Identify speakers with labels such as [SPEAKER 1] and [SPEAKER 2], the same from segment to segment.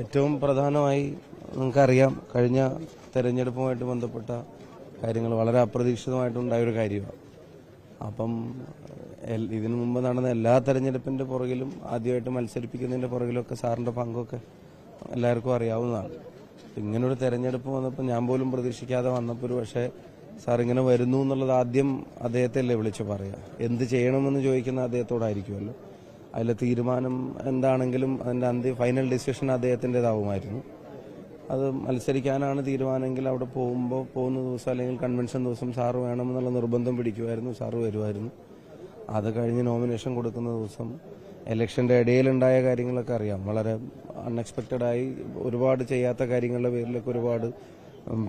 [SPEAKER 1] ഏറ്റവും പ്രധാനമായി നിങ്ങൾക്കറിയാം കഴിഞ്ഞ തെരഞ്ഞെടുപ്പുമായിട്ട് ബന്ധപ്പെട്ട കാര്യങ്ങൾ വളരെ അപ്രതീക്ഷിതമായിട്ടുണ്ടായ ഒരു കാര്യമാണ്. അപ്പം ഇതിനു മുമ്പ് നടന്ന എല്ലാ തെരഞ്ഞെടുപ്പിന്റെ പുറകിലും ആദ്യമായിട്ട് മത്സരിപ്പിക്കുന്നതിന്റെ പുറകിലൊക്കെ സാറിന്റെ പങ്കൊക്കെ എല്ലാവർക്കും അറിയാവുന്നതാണ്. ഇങ്ങനൊരു തെരഞ്ഞെടുപ്പ് വന്നപ്പോൾ ഞാൻ പോലും പ്രതീക്ഷിക്കാതെ വന്നപ്പോൾ ഒരു പക്ഷേ സാർ ഇങ്ങനെ വരുന്നു എന്നുള്ളത് ആദ്യം അദ്ദേഹത്തെ അല്ലേ വിളിച്ച് പറയാ എന്ത് ചെയ്യണമെന്ന് ചോദിക്കുന്ന അദ്ദേഹത്തോടായിരിക്കുമല്ലോ. അതിലെ തീരുമാനം എന്താണെങ്കിലും അതിന്റെ അന്ത്യ ഫൈനൽ ഡിസിഷൻ അദ്ദേഹത്തിന്റെതാവുമായിരുന്നു അത് മത്സരിക്കാനാണ് തീരുമാനമെങ്കിൽ അവിടെ പോകുമ്പോൾ പോകുന്ന ദിവസം അല്ലെങ്കിൽ കൺവെൻഷൻ ദിവസം സാറ് വേണമെന്നുള്ള നിർബന്ധം പിടിക്കുമായിരുന്നു. സാറ് വരുമായിരുന്നു. അത് കഴിഞ്ഞ് നോമിനേഷൻ കൊടുക്കുന്ന ദിവസം ഇലക്ഷന്റെ ഇടയിലുണ്ടായ കാര്യങ്ങളൊക്കെ അറിയാം. വളരെ അൺഎക്സ്പെക്റ്റഡായി ഒരുപാട് ചെയ്യാത്ത കാര്യങ്ങളുടെ പേരിലൊക്കെ ഒരുപാട്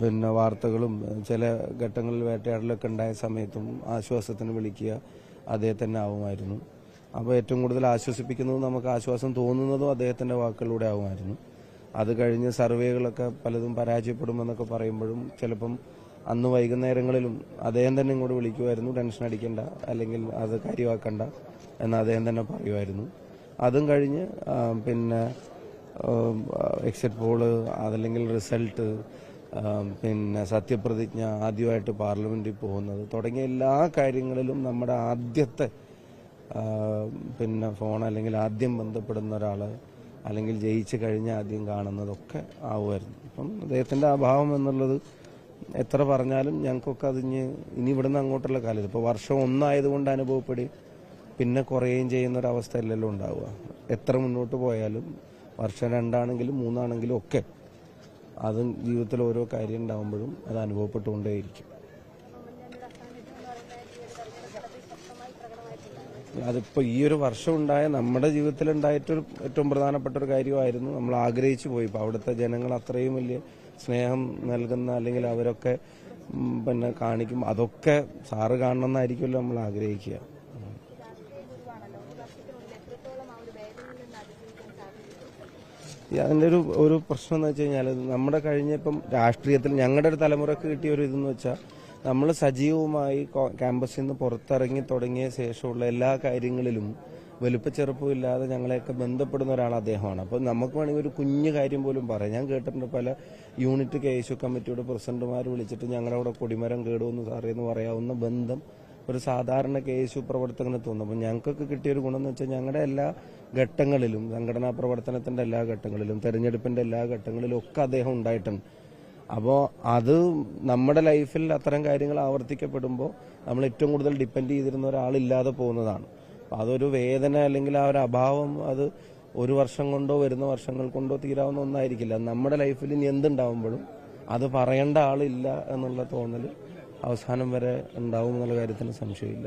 [SPEAKER 1] പിന്നെ വാർത്തകളും ചില ഘട്ടങ്ങളിൽ വേട്ടയാടലൊക്കെ ഉണ്ടായ സമയത്തും ആശ്വാസത്തിന് വിളിക്കുക അതേ തന്നെ ആവുമായിരുന്നു. അപ്പോൾ ഏറ്റവും കൂടുതൽ ആശ്വസിപ്പിക്കുന്നതും നമുക്ക് ആശ്വാസം തോന്നുന്നതും അദ്ദേഹത്തിന്റെ വാക്കുകളിലൂടെ ആവുമായിരുന്നു. അത് കഴിഞ്ഞ് സർവേകളൊക്കെ പലതും പരാജയപ്പെടുമെന്നൊക്കെ പറയുമ്പോഴും ചിലപ്പം അന്ന് വൈകുന്നേരങ്ങളിലും അദ്ദേഹം തന്നെ ഇങ്ങോട്ട് വിളിക്കുമായിരുന്നു. ടെൻഷൻ അടിക്കണ്ട അല്ലെങ്കിൽ അത് കാര്യമാക്കണ്ട എന്ന് അദ്ദേഹം തന്നെ പറയുമായിരുന്നു. അതും കഴിഞ്ഞ് പിന്നെ എക്സിറ്റ് പോൾ അതല്ലെങ്കിൽ റിസൾട്ട് പിന്നെ സത്യപ്രതിജ്ഞ ആദ്യമായിട്ട് പാർലമെന്റിൽ പോകുന്നത് തുടങ്ങിയ എല്ലാ കാര്യങ്ങളിലും നമ്മുടെ ആദ്യത്തെ പിന്നെ ഫോൺ അല്ലെങ്കിൽ ആദ്യം ബന്ധപ്പെടുന്ന ഒരാൾ അല്ലെങ്കിൽ ജയിച്ചു കഴിഞ്ഞ ആദ്യം കാണുന്നതൊക്കെ ആവുമായിരുന്നു. അപ്പം അദ്ദേഹത്തിന്റെ അഭാവം എന്നുള്ളത് എത്ര പറഞ്ഞാലും ഞങ്ങൾക്കൊക്കെ അതിഞ്ഞ് ഇനി ഇവിടുന്ന് അങ്ങോട്ടുള്ള കാലത്ത് ഇപ്പോൾ വർഷം ഒന്നായതുകൊണ്ട് അനുഭവപ്പെടി പിന്നെ കുറയുകയും ചെയ്യുന്ന ഒരു ഉണ്ടാവുക. എത്ര മുന്നോട്ട് പോയാലും വർഷം രണ്ടാണെങ്കിലും മൂന്നാണെങ്കിലും ഒക്കെ അതും ജീവിതത്തിൽ ഓരോ കാര്യം ഉണ്ടാകുമ്പോഴും അത് അനുഭവപ്പെട്ടുകൊണ്ടേയിരിക്കും. അതിപ്പോ ഈ ഒരു വർഷം ഉണ്ടായ നമ്മുടെ ജീവിതത്തിൽ ഉണ്ടായിട്ടൊരു ഏറ്റവും പ്രധാനപ്പെട്ട ഒരു കാര്യമായിരുന്നു നമ്മൾ ആഗ്രഹിച്ചു പോയി. ഇപ്പൊ അവിടുത്തെ ജനങ്ങൾ അത്രയും വലിയ സ്നേഹം നൽകുന്ന അല്ലെങ്കിൽ അവരൊക്കെ പിന്നെ കാണിക്കും അതൊക്കെ സാറ് കാണണമെന്നായിരിക്കുമല്ലോ നമ്മൾ ആഗ്രഹിക്കുക. അതിന്റെ ഒരു ഒരു പ്രശ്നം എന്ന് വെച്ച് കഴിഞ്ഞാൽ നമ്മുടെ കഴിഞ്ഞ ഇപ്പം രാഷ്ട്രീയത്തിൽ ഞങ്ങളുടെ ഒരു തലമുറയ്ക്ക് കിട്ടിയ ഒരു ഇതെന്ന് വെച്ചാൽ നമ്മൾ സജീവമായി ക്യാമ്പസിൽ നിന്ന് പുറത്തിറങ്ങി തുടങ്ങിയ ശേഷമുള്ള എല്ലാ കാര്യങ്ങളിലും വലുപ്പച്ചെറുപ്പമില്ലാതെ ഞങ്ങളെയൊക്കെ ബന്ധപ്പെടുന്ന ഒരാൾ അദ്ദേഹമാണ്. അപ്പോൾ നമുക്ക് വേണമെങ്കിൽ ഒരു കുഞ്ഞു കാര്യം പോലും പറയാം. ഞാൻ കേട്ടിട്ടുണ്ട് പല യൂണിറ്റ് കെ എസ് കമ്മിറ്റിയുടെ പ്രസിഡന്റുമാർ വിളിച്ചിട്ട് ഞങ്ങളുടെ അവിടെ കൊടിമരം കേടുവെന്ന് സാറേ എന്ന് പറയാവുന്ന ബന്ധം ഒരു സാധാരണ കെ എസ് യു പ്രവർത്തകന് തോന്നും. അപ്പം ഞങ്ങൾക്കൊക്കെ കിട്ടിയൊരു ഗുണം എന്ന് വെച്ചാൽ ഞങ്ങളുടെ എല്ലാ ഘട്ടങ്ങളിലും സംഘടനാ പ്രവർത്തനത്തിന്റെ എല്ലാ ഘട്ടങ്ങളിലും തെരഞ്ഞെടുപ്പിന്റെ എല്ലാ ഘട്ടങ്ങളിലും ഒക്കെ അദ്ദേഹം ഉണ്ടായിട്ടുണ്ട്. അപ്പോൾ അത് നമ്മുടെ ലൈഫിൽ അത്തരം കാര്യങ്ങൾ ആവർത്തിക്കപ്പെടുമ്പോൾ നമ്മൾ ഏറ്റവും കൂടുതൽ ഡിപ്പെൻഡ് ചെയ്തിരുന്ന ഒരാളില്ലാതെ പോകുന്നതാണ്. അപ്പൊ അതൊരു വേദന അല്ലെങ്കിൽ ആ ഒരു അഭാവം അത് ഒരു വർഷം കൊണ്ടോ വരുന്ന വർഷങ്ങൾ കൊണ്ടോ തീരാവുന്ന ഒന്നായിരിക്കില്ല. നമ്മുടെ ലൈഫിൽ ഇനി എന്തുണ്ടാവുമ്പോഴും അത് പറയേണ്ട ആളില്ല എന്നുള്ള തോന്നൽ അവസാനം വരെ ഉണ്ടാവും എന്നുള്ള കാര്യത്തിന് സംശയമില്ല.